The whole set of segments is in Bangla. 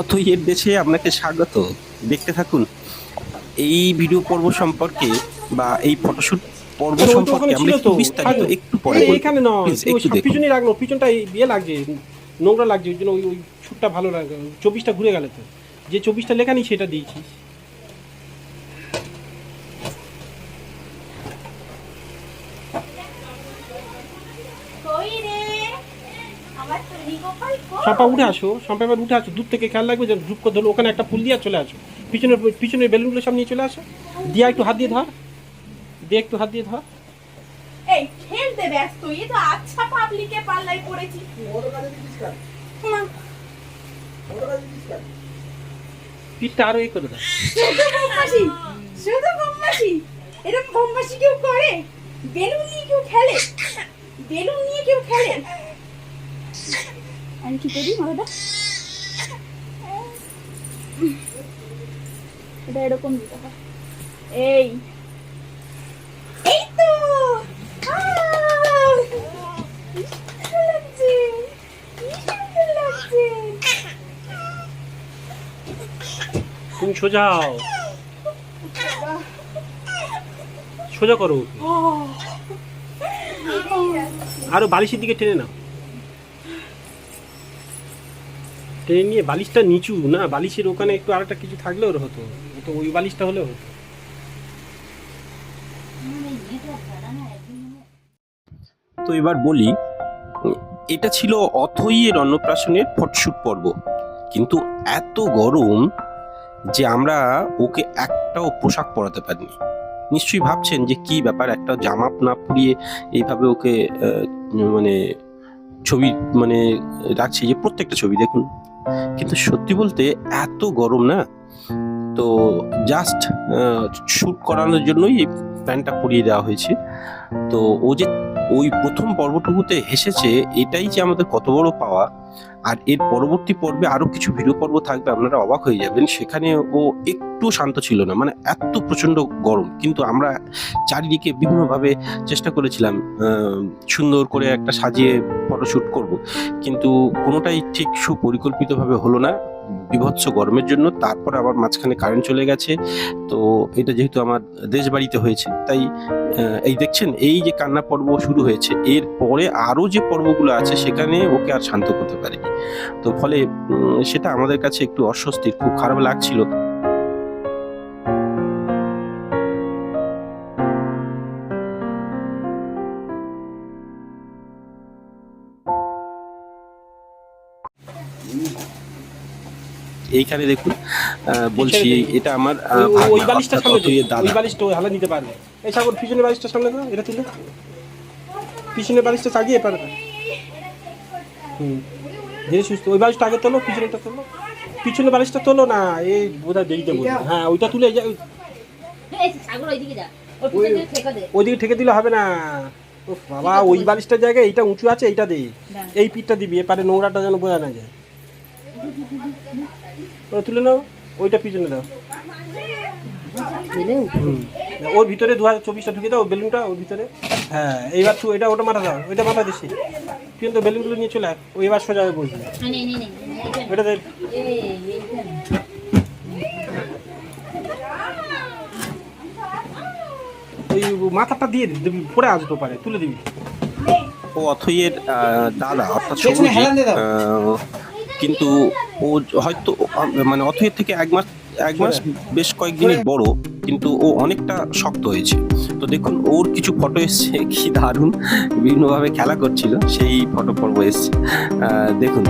অথইয়ের দেশে আপনাকে স্বাগত। দেখতে থাকুন এই ভিডিও পর্ব সম্পর্কে বা এই ফটোশুট পর্ব সম্পর্কে আমি আমরা একটু বিস্তারিত একটু পরে এখানে নয়। পিছনে রাখল পিছনটা এই ইয়ে লাগছে নোংরা লাগছে ওই জন্য ওই ওই ছুটটা ভালো লাগে চব্বিশটা ঘুরে গেল তো। যে চব্বিশটা লেখা নেই সেটা দিয়েছিস কই রে আমার সম্পা উঠে আসো সম্পা এবার উঠে আসো দূর থেকে খেয়াল রাখবে যে গ্রুপ করে ধরো ওখানে একটা ফুল দিয়ে চলে আসো। পিছনের পিছনের বেলুনগুলো সব নিয়ে চলে আসো। দিয়া একটু হাত দিয়ে ধর। দিয়ে একটু হাত দিয়ে ধর। এই খেলতে ব্যস্ত এই তো আচ্ছা পাবলিকে পাল্লাই পড়েছি। পিঠটা আরও এই করে দাও। শুধু বোমবাসি শুধু বোমবাসি এরকম বোমবাসি কেউ করে? বেলুন নিয়ে কেউ খেলে? বেলুন নিয়ে কেউ খেলে? আমি কি করি মালাটা? এটা এরকম দিতে হয়। এই। এই তো! তুমি সোজা সোজা করো। আরও বালিশের দিকে টেনে নাও। টেনে নিয়ে বালিশটা নিচু, না? বালিশের ওখানে একটু আরেকটা কিছু থাকলে ওর হতো। তো ওই বালিশটা হলে হতো। তো এবার বলি, এটা ছিল অথইয়ের অন্নপ্রাশনের ফটোশুট পর্ব। কিন্তু এত গরম যে আমরা ওকে একটাও পোশাক পরাতে পারিনি। নিশ্চয়ই ভাবছেন যে কি ব্যাপার, একটা জামা না পরিয়ে এইভাবে ওকে মানে ছবি মানে রাখছি, যে প্রত্যেকটা ছবি, দেখুন। কিন্তু সত্যি বলতে এত গরম না? তো জাস্ট শ্যুট করানোর জন্যই এই প্যান্টটা পরিয়ে দেওয়া হয়েছে। তো ও যে ওই প্রথম পর্বটুকুতে হেসেছে, এটাই যে আমাদের কত বড় পাওয়া। আর এর পরবর্তী পর্বে আরও কিছু ভিডিও পর্ব থাকবে, আপনারা অবাক হয়ে যাবেন। সেখানে ও একটু শান্ত ছিল না মানে এত প্রচণ্ড গরম। কিন্তু আমরা চারিদিকে বিভিন্নভাবে চেষ্টা করেছিলাম সুন্দর করে একটা সাজিয়ে ফটোশ্যুট করব। কিন্তু কোনোটাই ঠিক সুপরিকল্পিতভাবে হলো না। বিভৎস গরমের জন্য, তারপর আবার মাঝখানে কারেন্ট চলে গেছে। তো এটা যেহেতু আমার দেশ বাড়িতে হয়েছে, তাই এই দেখছেন, এই যে কান্না পর্ব শুরু হয়েছে, এর পরে আরও যে পর্বগুলো আছে, সেখানে ওকে আর শান্ত করতে পারেনি। তো ফলে সেটা আমাদের কাছে একটু অস্বস্তি খুব খারাপ লাগছিল। এইখানে দেখুন বলছি এটা আমার ওই- বালিশটা সামনে ওই বালিশটা ওই হালা নিতে পারবে। এই সাগর পিছনের বালিশটা সামনে দাও এটা তুলে। পিছনের বালিশটা চাগিয়ে পারবে। হুম। ধীরে সুস্থ ওই বালিশটা আগে তোলো পিছনেটা তোলো। পিছনের বালিশটা তোলো না এই বোধহয় দেরিতে বলব। হ্যাঁ ওইটা তুলে এই যে ওই- এই সাগর ওইদিকে যা। ওর পিছন ঠেকা দে। ওইদিকে ঠেকে দিলে হবে না। উফ, বাবা ওই বালিশটার জায়গায় এইটা উঁচু আছে এইটা দে। এই পিঠটা দিবি এপারে নোংরাটা যেন বোঝা না যায়। তুলে নাও ওইটা পিছনে দাও। ওর ভিতরে দু হাজার চব্বিশটা ঢুকে দাও বেলুনটা ওর ভিতরে। হ্যাঁ এইবার তুই এটা ওটা মাথা দাও ওইটা মাথা দিছি তুই তো বেলুনগুলো নিয়ে চলে আয় ওই এবার সোজা হয়ে বসবি। নে নে নে নে এইখানে। ওইটা দে। ওই মাথাটা দিয়ে দিবি পরে আসতো পারে তুলে দিবি। ও অথইয়ের দাদা অর্থাৎ সবুজে, কিন্তু ও হয়তো মানে অথয়ের থেকে এক মাস এক মাস বেশ কয়েকদিনের বড় কিন্তু ও অনেকটা শক্ত হয়েছে। তো দেখুন ওর কিছু ফটো এসছে কি দারুণ। বিভিন্নভাবে খেলা করছিল সেই ফটো পর্ব এসছে। দেখুন।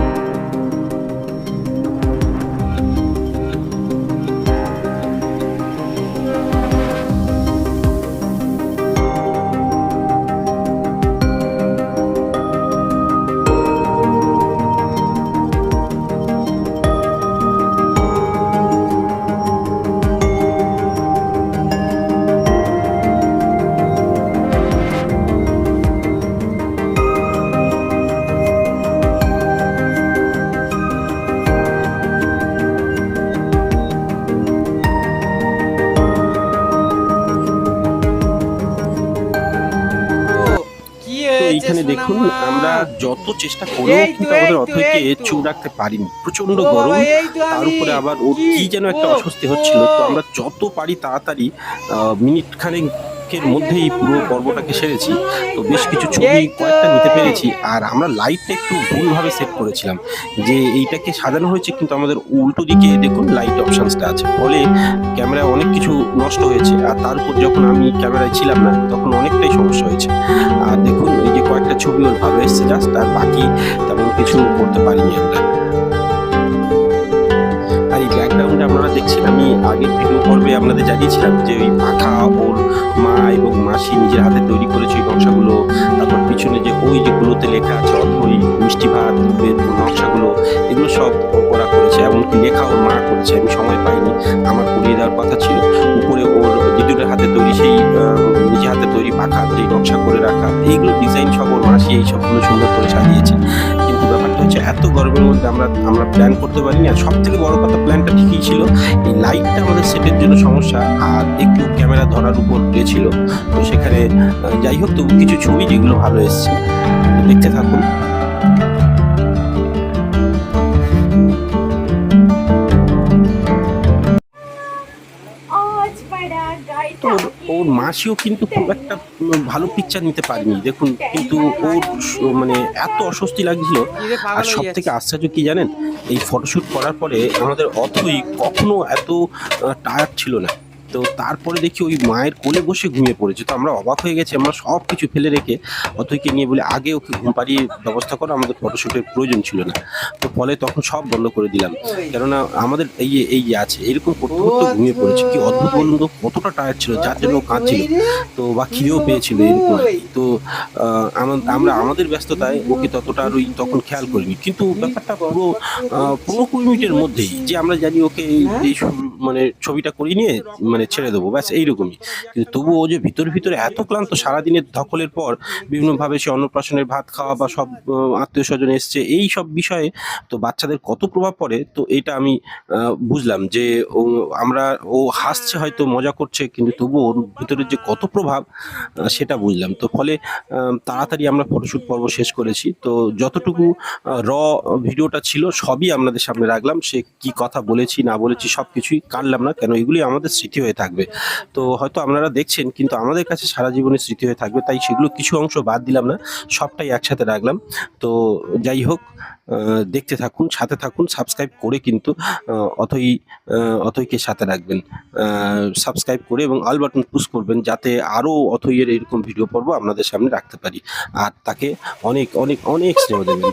এখানে দেখুন আমরা যত চেষ্টা করেও কিন্তু আমাদের অথৈকে চুপ রাখতে পারিনি। প্রচণ্ড গরম তার উপরে আবার ওর কি? যেন একটা অস্বস্তি হচ্ছিল। তো আমরা যত পারি তাড়াতাড়ি মিনিট মিনিট খানেকের মধ্যেই পুরো পর্বটাকে সেরেছি। তো বেশ কিছু ছবি কয়েকটা নিতে পেরেছি। আর আমরা লাইটটা একটু ভুলভাবে সেট করেছিলাম। যে এইটাকে সাজানো হয়েছে কিন্তু আমাদের উল্টো দিকে দেখুন লাইট অপশানসটা আছে। ফলে ক্যামেরায় অনেক কিছু নষ্ট হয়েছে। আর তার উপর যখন আমি ক্যামেরায় ছিলাম না তখন অনেকটাই সমস্যা হয়েছে। আর দেখুন এই যে কয়েকটা ছবি ওর ভালো এসছে জাস্ট আর বাকি তেমন কিছু করতে পারিনি আমরা। দেখছেন, আমি আগের ভিডিও পর্বে আপনাদের জানিয়েছিলাম যে ওই পাখা, ওর মা এবং মাসি নিজের হাতে তৈরি করেছে ওই নকশাগুলো। তারপর পিছনে যে ওই যেগুলোতে লেখা আছে, অথই, মিষ্টি ভাত নকশাগুলো, এগুলো সব ওরা করেছে, এমনকি লেখা ওর মা করেছে, আমি সময় পাইনি, আমার করিয়ে দেওয়ার কথা ছিল। উপরে ওর দিদুরের হাতে তৈরি সেই নিজে হাতে তৈরি পাখা যে নকশা করে রাখা, এইগুলো ডিজাইন সব ওর মাসি এই সবগুলো সুন্দর করে সাজিয়েছে। কিন্তু ব্যাপারটা হচ্ছে এত গরমের মধ্যে আমরা আমরা প্ল্যান করতে পারিনি। আর সব থেকে বড় কথা প্ল্যানটা ঠিকই ছিল। এই লাইটটা আমাদের সেটের জন্য সমস্যা। আর একটু ক্যামেরা ধরার উপর গেছিল তো সেখানে যাই হোক, তবু কিছু ছবি যেগুলো ভালো এসছে। দেখতে থাকুন। তো ওর- ওর মাসিও কিন্তু খুব একটা ভালো পিকচার নিতে পারেনি। দেখুন কিন্তু ওর মানে এত অস্বস্তি লাগছিল। আর সব থেকে আশ্চর্য কি জানেন? এই ফটোশ্যুট করার পরে আমাদের অথই কখনো এত টায়ার্ড ছিল না। তো তারপরে দেখি ওই মায়ের কোলে বসে ঘুমিয়ে পড়েছে। তো আমরা অবাক হয়ে গেছি, আমরা সব কিছু ফেলে রেখে অথইকে নিয়ে বলে, আগে ওকে ঘুম পাড়িয়ে ব্যবস্থা করো, আমাদের ফটোশ্যুটের প্রয়োজন ছিল না। তো ফলে তখন সব বন্ধ করে দিলাম। কেননা আমাদের এই এই আছে, এরকম করতে করতে ঘুমিয়ে পড়েছে। কি অদ্ভুত বলুন তো কতটা টায়ার ছিল, যার জন্য কাঁদছিল। তো বা খিদেও পেয়েছিল এরকম তো আমরা আমাদের ব্যস্ততায় ওকে ততটা আর ওই তখন খেয়াল করিনি। কিন্তু ব্যাপারটা পুরো পনেরো কুড়ি মিনিটের মধ্যেই যে আমরা জানি ওকে এই- মানে ছবিটা করিয়ে নিয়ে মানে ছেড়ে দেবো, ব্যাস এইরকমই। কিন্তু তবু ও যে ভিতর ভিতরে এত ক্লান্ত, সারাদিনের ধকলের পর বিভিন্নভাবে সে অন্নপ্রাশনের ভাত খাওয়া বা সব আত্মীয় স্বজন এসছে, এই সব বিষয়ে তো বাচ্চাদের কত প্রভাব পড়ে, তো এটা আমি বুঝলাম যে ও, আমরা, ও হাসছে হয়তো, মজা করছে, কিন্তু তবু ওর ভিতরে যে কত প্রভাব সেটা বুঝলাম। তো ফলে তাড়াতাড়ি আমরা ফটোশ্যুট পর্ব শেষ করেছি। তো যতটুকু র ভিডিওটা ছিল, সবই আপনাদের সামনে রাখলাম। সে কি কথা বলেছি, না বলেছি সব কিছুই কাটলাম না, কেন এগুলি আমাদের স্মৃতি হয়ে থাকবে। তো হয়তো আপনারা দেখছেন কিন্তু আমাদের কাছে সারা জীবনের স্মৃতি হয়ে থাকবে তাই সেগুলো কিছু অংশ বাদ দিলাম না সবটাই একসাথে রাখলাম। তো যাই হোক দেখতে থাকুন সাথে থাকুন সাবস্ক্রাইব করে কিন্তু আহ, অথই অথইকে সাথে রাখবেন। সাবস্ক্রাইব করে এবং অল বাটন পুশ করবেন যাতে আরও অথইয়ের এরকম ভিডিও পর্ব আপনাদের সামনে রাখতে পারি। আর তাকে অনেক অনেক অনেক স্নেহ দেবেন।